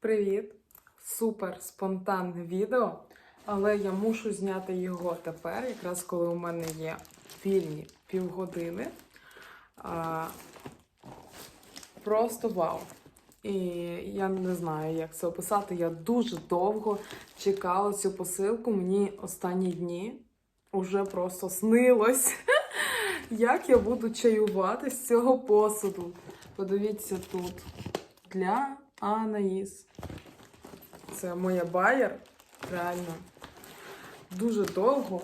Привіт! Супер спонтанне відео, але я мушу зняти його тепер, якраз коли у мене є вільні півгодини. А, просто вау! І я не знаю, як це описати. Я дуже довго чекала цю посилку. Мені останні дні вже просто снилось, як я буду чаювати з цього посуду. Подивіться тут для Анаїс. Це моя байер, реально дуже довго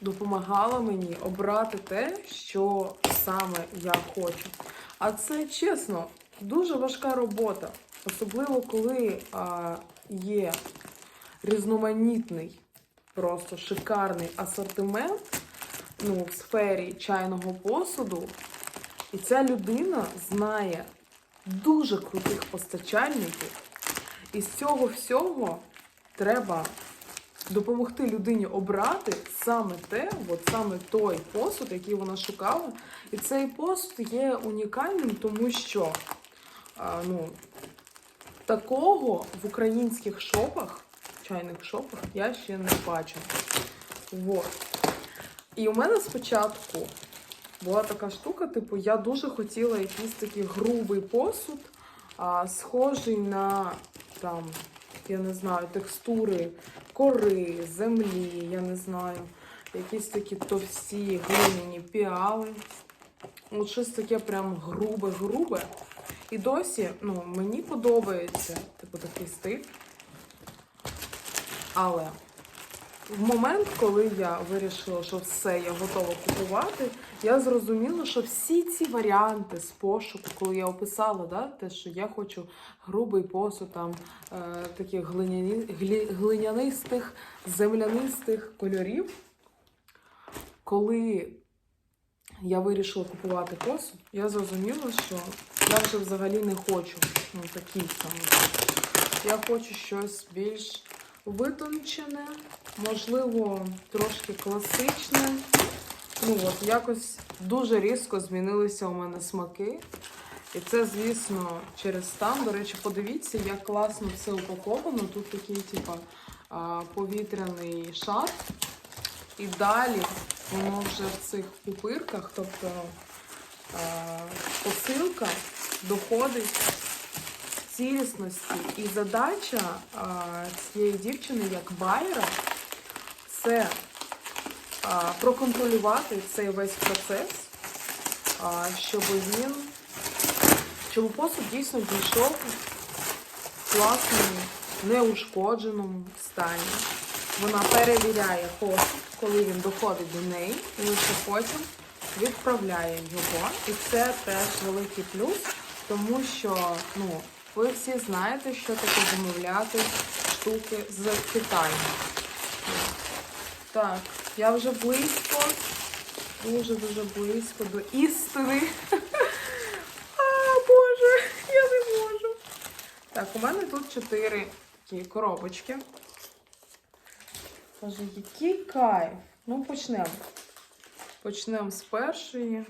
допомагала мені обрати те, що саме я хочу. А це чесно, дуже важка робота, особливо коли а, є різноманітний, просто шикарний асортимент ну, в сфері чайного посуду. І ця людина знає дуже крутих постачальників. І з цього всього треба допомогти людині обрати саме те, от саме той посуд, який вона шукала. І цей посуд є унікальним, тому що а, ну, такого в українських шопах, чайних шопах, я ще не бачила. Вот. І у мене спочатку була така штука, типу, я дуже хотіла якийсь такий грубий посуд, а, схожий на там, я не знаю, текстури кори, землі, я не знаю, якісь такі товсті глиняні піали. От щось таке прям грубе-грубе. І досі ну, мені подобається типу, такий стиль. Але в момент, коли я вирішила, що все, я готова купувати, я зрозуміла, що всі ці варіанти з пошуку, коли я описала, да, те, що я хочу грубий посуд, там е, таких глиняні, глі, глинянистих, землянистих кольорів, коли я вирішила купувати посуд, я зрозуміла, що я вже взагалі не хочу ну, такий саме. Я хочу щось більш витончене, можливо, трошки класичне. Ну от, якось дуже різко змінилися у мене смаки. І це, звісно, через стан. До речі, подивіться, як класно все упаковано. Тут такий, типа, а, повітряний шар. І далі воно вже в цих пупирках, тобто посилка доходить цілісності. І задача а, цієї дівчини, як байера, це а, проконтролювати цей весь процес, а, щоб він, щоб посуд дійсно дійшов в класному, неушкодженому стані. Вона перевіряє посуд, коли він доходить до неї, і лише потім відправляє його. І це теж великий плюс, тому що ну, ви всі знаєте, що таке замовляти штуки з Китаю. Так, я вже близько, дуже-дуже близько до істини. А, Боже, я не можу. Так, у мене тут чотири такі коробочки. Боже, який кайф. Ну, почнемо. Почнемо з першої.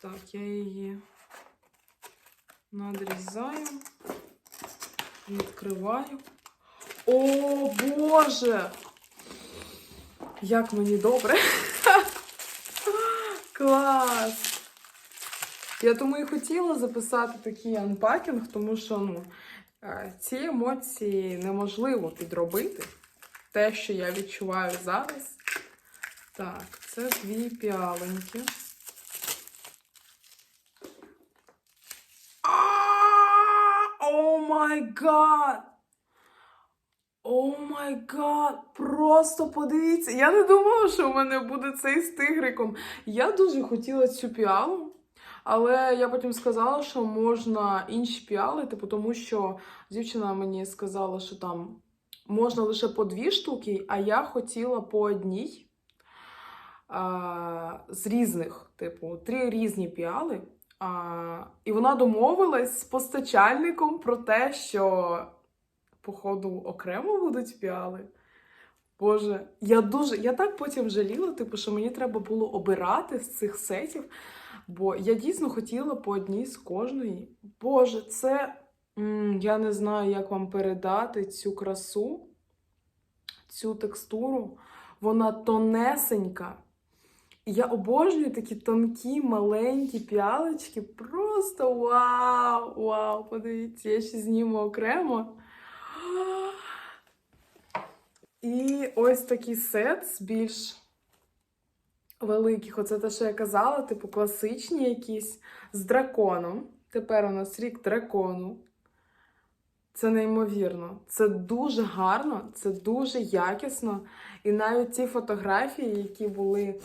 Так, я її надрізаю, відкриваю. О, Боже! Як мені добре! Клас! Я тому і хотіла записати такий анпакінг, тому що ну, е, ці емоції неможливо підробити. Те, що я відчуваю зараз. Так, це дві піаленьки. О май гад! О май гад! Просто подивіться! Я не думала, що у мене буде цей з тигриком. Я дуже хотіла цю піалу, але я потім сказала, що можна інші піали, типу, тому що дівчина мені сказала, що там можна лише по дві штуки, а я хотіла по одній а, з різних, типу, три різні піали. А, і вона домовилась з постачальником про те, що, походу, окремо будуть піали. Боже, я дуже, я так потім жаліла, типу, що мені треба було обирати з цих сетів, бо я дійсно хотіла по одній з кожної. Боже, це Я не знаю, як вам передати цю красу, цю текстуру. Вона тонесенька. Я обожнюю такі тонкі, маленькі піалочки. Просто вау! Вау! Подивіться, я ще зніму окремо. І ось такий сет з більш великих. Оце те, що я казала, типу класичні якісь з драконом. Тепер у нас рік дракону. Це неймовірно. Це дуже гарно, це дуже якісно. І навіть ті фотографії, які були,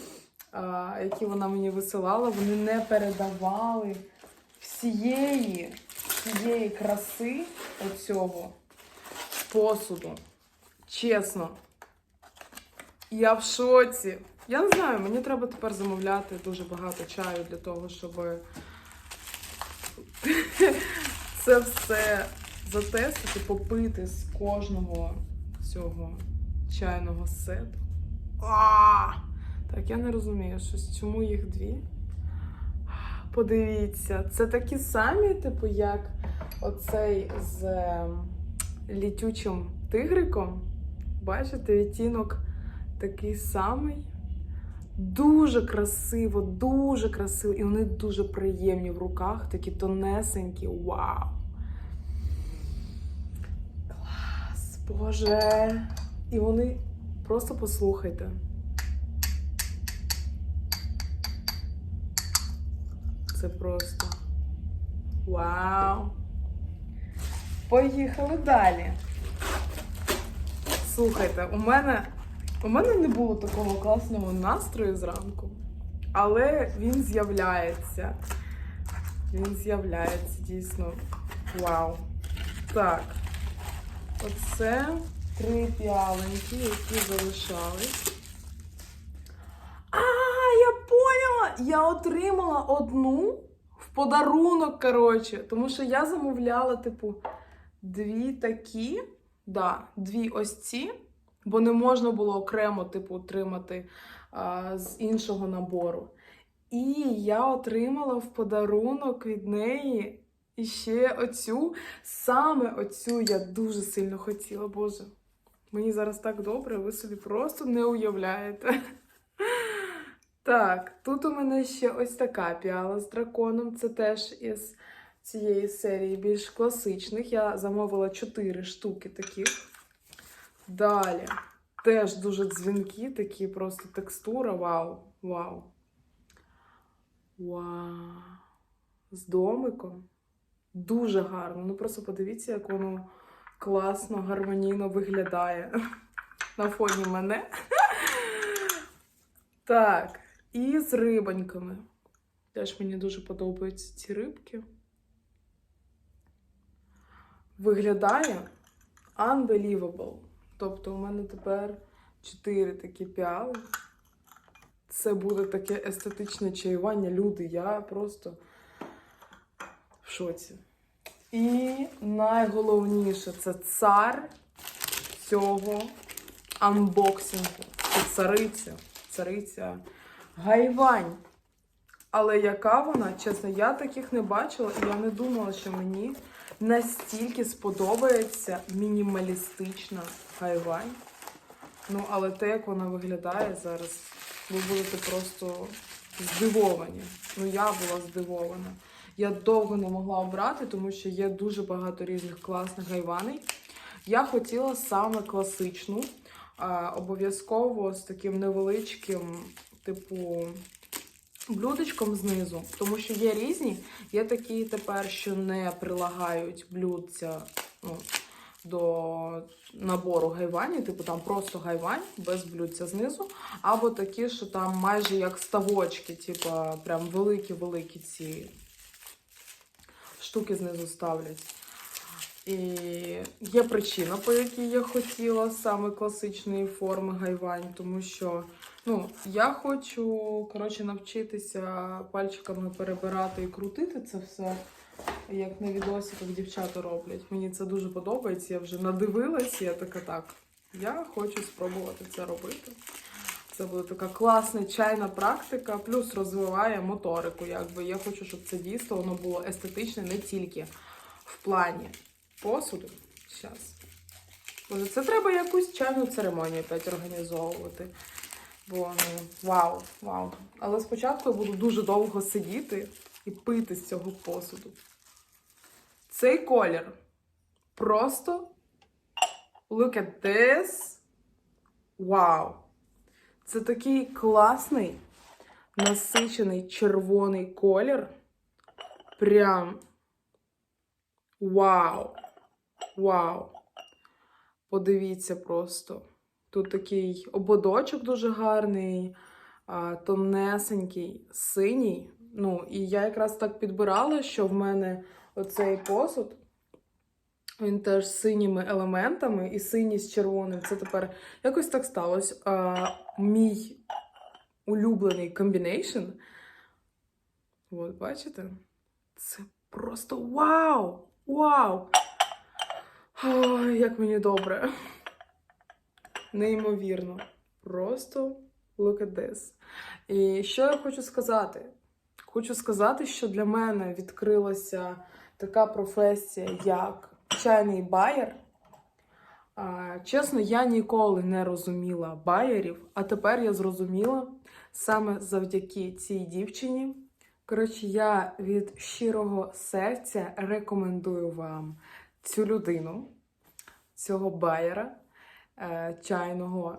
які вона мені висилала, вони не передавали всієї, всієї краси оцього посуду. Чесно. Я в шоці. Я не знаю, мені треба тепер замовляти дуже багато чаю для того, щоб це все затестити, попити з кожного цього чайного сету. Так, я не розумію, щось, чому їх дві. Подивіться, це такі самі, типу, як оцей з ем, літючим тигриком. Бачите, відтінок такий самий. Дуже красиво, дуже красиво. І вони дуже приємні в руках, такі тонесенькі. Вау! Клас, Боже! І вони просто послухайте. Це просто вау! Поїхали далі. Слухайте, у мене, у мене не було такого класного настрою зранку, але він з'являється. Він з'являється дійсно. Вау. Так. Оце три піаленьки, які залишались. А, я поняла! Я отримала одну в подарунок, коротше. Тому що я замовляла, типу, дві такі. Да, дві ось ці, бо не можна було окремо, типу, отримати а, з іншого набору. І я отримала в подарунок від неї і ще оцю, саме оцю я дуже сильно хотіла, Боже. Мені зараз так добре, ви собі просто не уявляєте. Так, тут у мене ще ось така піала з драконом. Це теж із цієї серії більш класичних. Я замовила 4 штуки таких. Далі. Теж дуже дзвінки, такі просто текстура. Вау! Вау! Вау! З домиком. Дуже гарно. Ну просто подивіться, як воно класно, гармонійно виглядає на фоні мене. Так, і з рибоньками. Теж мені дуже подобаються ці рибки. Виглядає unbelievable. Тобто, у мене тепер 4 такі піали. Це буде таке естетичне чаювання. Люди, я просто в шоці. І найголовніше це цар цього анбоксингу. Це цариця. Цариця Гайвань. Але яка вона? Чесно, я таких не бачила, і я не думала, що мені настільки сподобається мінімалістична гайвань. Ну, але те, як вона виглядає зараз, ви будете просто здивовані. Ну, я була здивована. Я довго не могла обрати, тому що є дуже багато різних класних гайваней. Я хотіла саме класичну, обов'язково з таким невеличким, типу, блюдечком знизу, тому що є різні. Є такі тепер, що не прилагають блюдця ну, до набору гайвані, типу там просто гайвань без блюдця знизу, або такі, що там майже як ставочки, типу, прям великі-великі ці штуки знизу ставлять. І є причина, по якій я хотіла саме класичної форми гайвань, тому що ну, я хочу коротше, навчитися пальчиками перебирати і крутити це все, як на відосиках дівчата роблять. Мені це дуже подобається, я вже надивилась, я така так. Я хочу спробувати це робити. Це буде така класна чайна практика, плюс розвиває моторику. Якби я хочу, щоб це дійство воно було естетичне не тільки в плані посуду. Зараз. Може, це треба якусь чайну церемонію опять організовувати. Бо ну, вау, вау. Але спочатку я буду дуже довго сидіти і пити з цього посуду. Цей колір просто look at this. Вау! Це такий класний, насичений червоний колір. Прям вау! Вау! Подивіться просто. Тут такий ободочок дуже гарний, тонесенький, синій. Ну, і я якраз так підбирала, що в мене оцей посуд, він теж з синіми елементами і синій з червоним. Це тепер якось так сталося. Мій улюблений комбінейшн. От, бачите? Це просто вау! Вау! Ой, як мені добре. Неймовірно. Просто look at this. І що я хочу сказати? Хочу сказати, що для мене відкрилася така професія, як чайний байер. Чесно, я ніколи не розуміла байерів, а тепер я зрозуміла саме завдяки цій дівчині. Коротше, я від щирого серця рекомендую вам цю людину, цього байера чайного.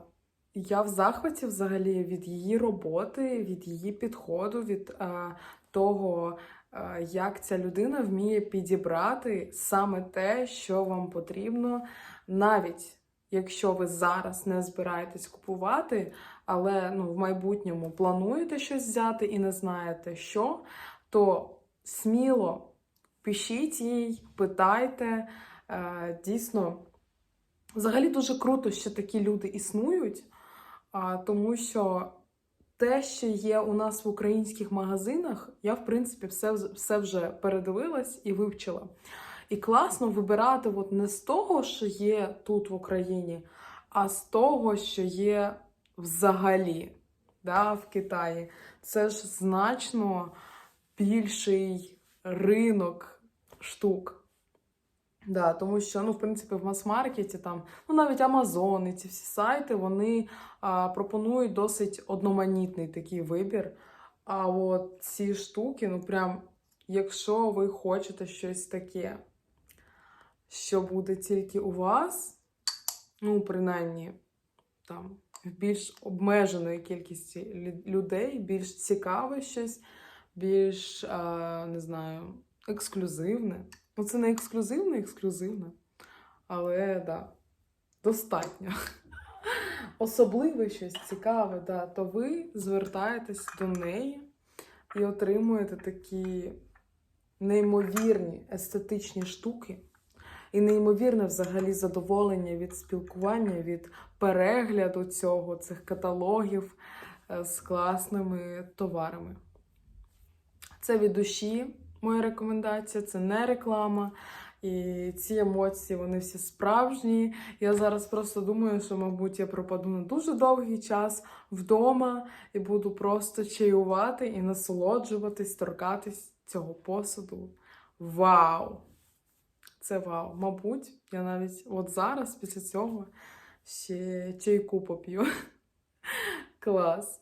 Я в захваті взагалі від її роботи, від її підходу, від е, того, е, як ця людина вміє підібрати саме те, що вам потрібно, навіть якщо ви зараз не збираєтесь купувати, але ну, в майбутньому плануєте щось взяти і не знаєте що, то сміло пишіть їй, питайте. Е, Дійсно, взагалі дуже круто, що такі люди існують, тому що те, що є у нас в українських магазинах, я, в принципі, все, все вже передивилась і вивчила. І класно вибирати от не з того, що є тут в Україні, а з того, що є взагалі да, в Китаї. Це ж значно більший ринок штук. Да, тому що, ну, в принципі, в мас-маркеті там, ну навіть Амазон і ці всі сайти, вони а, пропонують досить одноманітний такий вибір. А от ці штуки, ну прям, якщо ви хочете щось таке, що буде тільки у вас, ну, принаймні, там, в більш обмеженої кількості людей, більш цікаве щось, більш, а, не знаю, ексклюзивне. Ну, це не ексклюзивне, ексклюзивне. Але да, достатньо. Особливе щось цікаве, да, то ви звертаєтесь до неї і отримуєте такі неймовірні естетичні штуки. І неймовірне взагалі задоволення від спілкування, від перегляду цього, цих каталогів е, з класними товарами. Це від душі моя рекомендація, це не реклама. І ці емоції, вони всі справжні. Я зараз просто думаю, що, мабуть, я пропаду на дуже довгий час вдома і буду просто чаювати і насолоджуватись, торкатись цього посуду. Вау! Це вау! Мабуть, я навіть от зараз, після цього, ще чайку поп'ю. Клас!